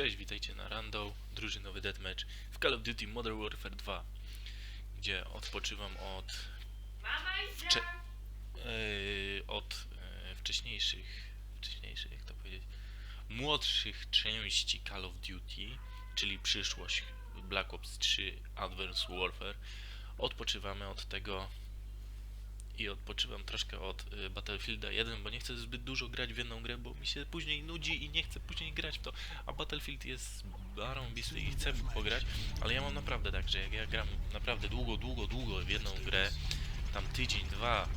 Cześć, witajcie na Rando, drużynowy deathmatch w Call of Duty Modern Warfare 2, gdzie odpoczywam od, Cze- yy, od yy, wcześniejszych, wcześniejszych, jak to powiedzieć, młodszych części Call of Duty, czyli przyszłość Black Ops 3 Advanced Warfare. Odpoczywamy od tego i odpoczywam troszkę od y, Battlefielda 1, bo nie chcę zbyt dużo grać w jedną grę, bo mi się później nudzi i nie chcę później grać w to. A Battlefield jest barąbisty i chcę pograć, ale ja mam naprawdę tak, że jak ja gram naprawdę długo, długo, długo w jedną grę, tam tydzień, dwa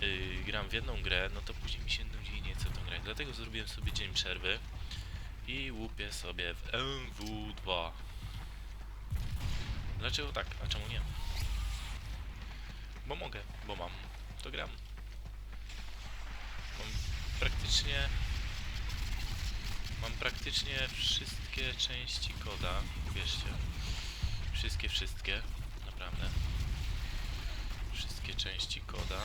yy, gram w jedną grę, no to później mi się nudzi i nie chcę tą grać. Dlatego zrobiłem sobie dzień przerwy i łupię sobie w MW2. Dlaczego tak? A czemu nie? Bo mogę, bo mam, to gram. Mam praktycznie... Mam praktycznie wszystkie części koda, wierzcie. Wszystkie, wszystkie, naprawdę. Wszystkie części koda.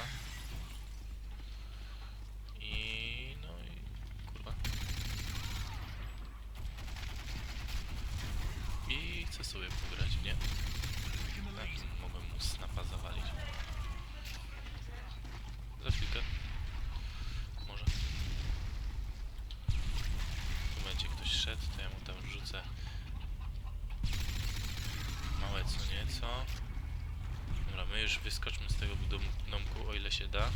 I... no i... kurwa. I chcę sobie pograć, nie mogłem mu snapa zawalić. Za chwilkę. Może. Tu będzie ktoś szedł, to ja mu tam wrzucę małe co nieco. Dobra, my już wyskoczmy z tego dom- domku, o ile się da.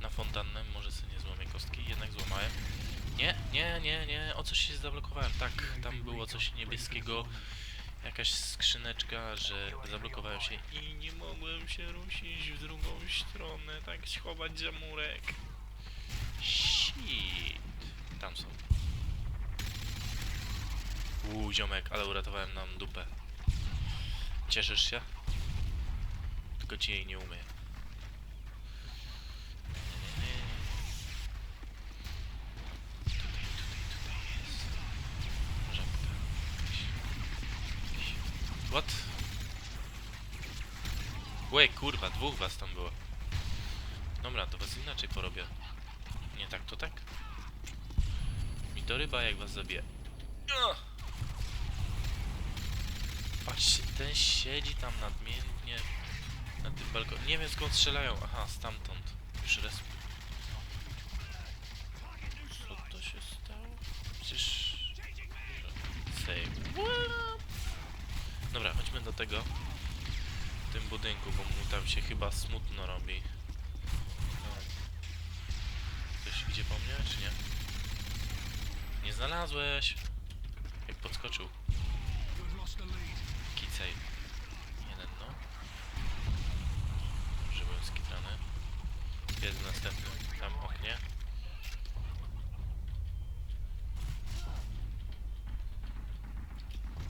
Na fontannę, może sobie nie złamię kostki, jednak złamałem. Nie, nie, nie, nie, o coś się zablokowałem. Tak, tam było coś niebieskiego, jakaś skrzyneczka, że zablokowałem się i nie mogłem się ruszyć w drugą stronę, tak schować za murek. Shit. Tam są. Uuu, ziomek, ale uratowałem nam dupę. Cieszysz się? Tylko ci jej nie. Jakiś. What? Łe, kurwa, dwóch was tam było. Dobra, to was inaczej porobię. Nie tak, to tak. Mi to ryba, jak was zabije. Patrzcie, ten siedzi tam nadmiennie na tym balkonie. Nie wiem skąd strzelają. Aha, stamtąd. Już res... Co to się stało? Przecież... Save. What? Dobra, chodźmy do tego. W tym budynku, bo mu tam się chyba smutno robi. Ktoś idzie po mnie, czy nie? Nie znalazłeś! Jak podskoczył. Kicej. Jeden, no. Dobrze, byłem skitrany. Jest w następnym tam oknie.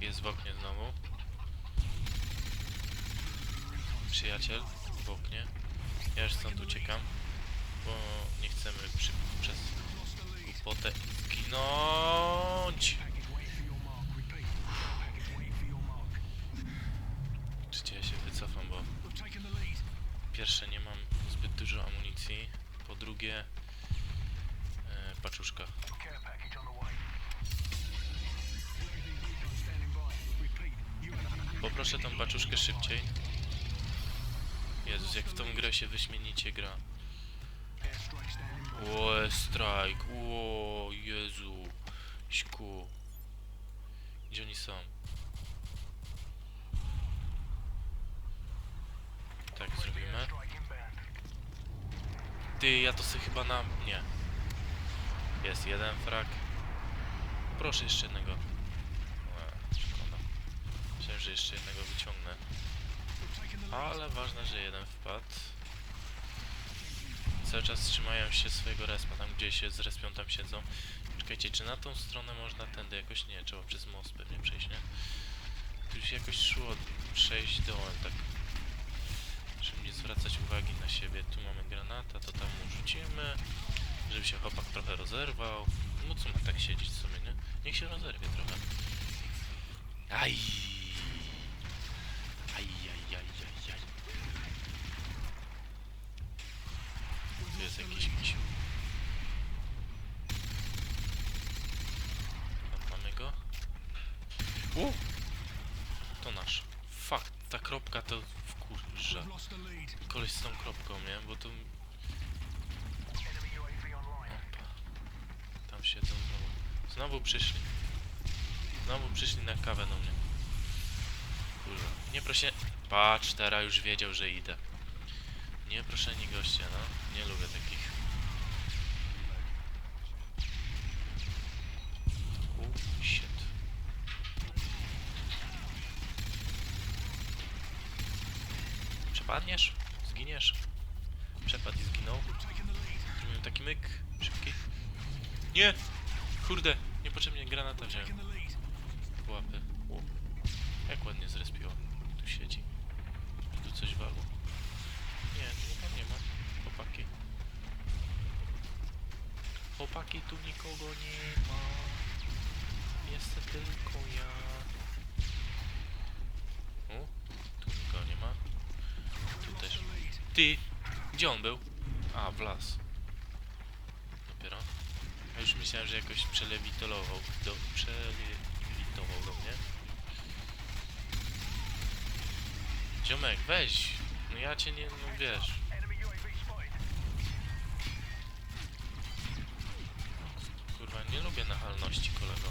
Jest w oknie znowu. Przyjaciel w oknie. Ja już stąd uciekam, bo nie chcemy przy, przez głupotę zginąć. Poproszę tą paczuszkę szybciej. Jezus, jak w tą grę się wyśmienicie gra. O, strike. O, Jezu. Śku. Gdzie oni są? Tak zrobimy. Ty, ja to sobie chyba na... Nie. Jest jeden frag. Proszę jeszcze jednego. Że jeszcze jednego wyciągnę. Ale ważne, że jeden wpadł. Cały czas trzymają się swojego respa, tam gdzie się zrespią, tam siedzą. Czekajcie, czy na tą stronę można tędy jakoś? Nie, trzeba przez most pewnie przejść, nie? Tu już jakoś szło przejść dołem, tak. Żeby nie zwracać uwagi na siebie. Tu mamy granata, to tam rzucimy. Żeby się chłopak trochę rozerwał. No co ma tak siedzieć sobie, nie? Niech się rozerwie trochę. Aj, aj, aj, aj, aj. Tu jest jakiś misiu. Tam mamy go. U! To nasz. Fakt, ta kropka to wkurza. Koleś z tą kropką, nie? Bo to... Opa. Tam siedzą znowu. Znowu przyszli. Znowu przyszli na kawę do mnie. Kurwa. Nie proszę... Patrz, teraz już wiedział, że idę. Nie proszeni goście, no. Nie lubię takich. U, shit. Przepadniesz? Zginiesz? Przepadł i zginął. Zrobiłem taki myk. Szybki. Nie! Kurde! Niepotrzebnie granata wziąłem. Łapy. Jak ładnie zrespiło. Tu siedzi. Tu coś walło. Nie, tam nie ma. Chłopaki. Chłopaki, tu nikogo nie ma. Jestem tylko ja. U, tu nikogo nie ma. Tu też. The lead. Ty! Gdzie on był? A, w las. Dopiero. Ja już myślałem, że jakoś przelewitolował. Do, przelewitował do mnie. Ziomek, weź! No ja cię nie, no wiesz. Kurwa, nie lubię nachalności, kolego.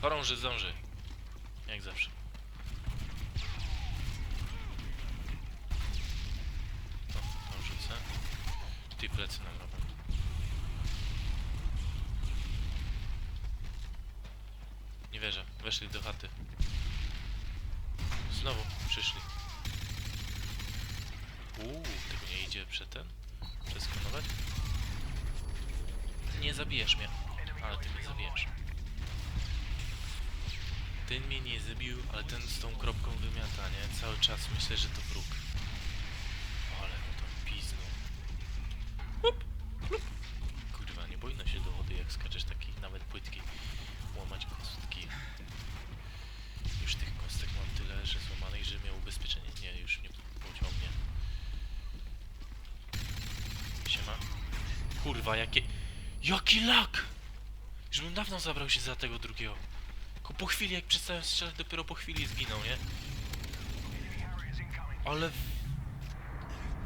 Chorąży zdąży. Jak zawsze. O, to rzucę. Ty plecy nam robią. Nie wierzę. Weszli do chaty. Znowu przyszli. Uuu, tego nie idzie przed ten? Przeskanować? Nie zabijesz mnie. Ale ty mnie zabijesz. Ten mnie nie zabił, ale ten z tą kropką wymiata, nie? Cały czas myślę, że to wróg. Ale mu to piznął. Kurwa, nie bojno się do wody, jak skaczesz taki nawet płytki. Łamać kostki. Już tych kostek mam tyle, że złamanych, że miał ubezpieczenie. Nie, już nie powiedział mnie. Siema. Kurwa, jakie... Jaki lak! Już bym dawno zabrał się za tego drugiego. Tylko po chwili, jak przestałem strzelać, dopiero po chwili zginął, nie? Ale...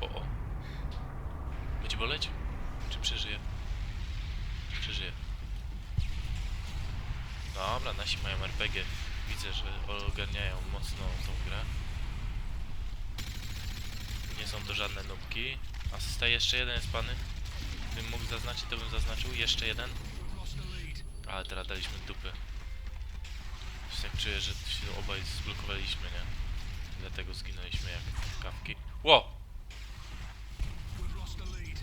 O, o. Będzie boleć? Czy przeżyje? Przeżyje. Dobra, nasi mają RPG. Widzę, że ogarniają mocno tą grę. Nie są to żadne nubki. Asysta jeszcze jeden jest pany. Gdybym mógł zaznaczyć, to bym zaznaczył. Jeszcze jeden. Ale teraz daliśmy dupy. Czuję, że się obaj zblokowaliśmy, nie? Dlatego zginęliśmy jak kawki. Ło! We've lost the lead.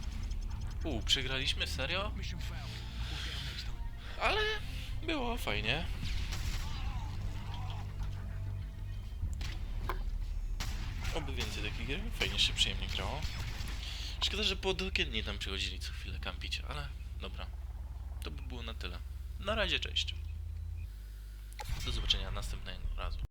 U, przegraliśmy? Serio? Ale było fajnie. Oby więcej takich gier, fajnie się przyjemnie grało. Szkoda, że podokiennie tam przychodzili co chwilę kampić, ale dobra. To by było na tyle. Na razie, cześć. Do zobaczenia następnego razu.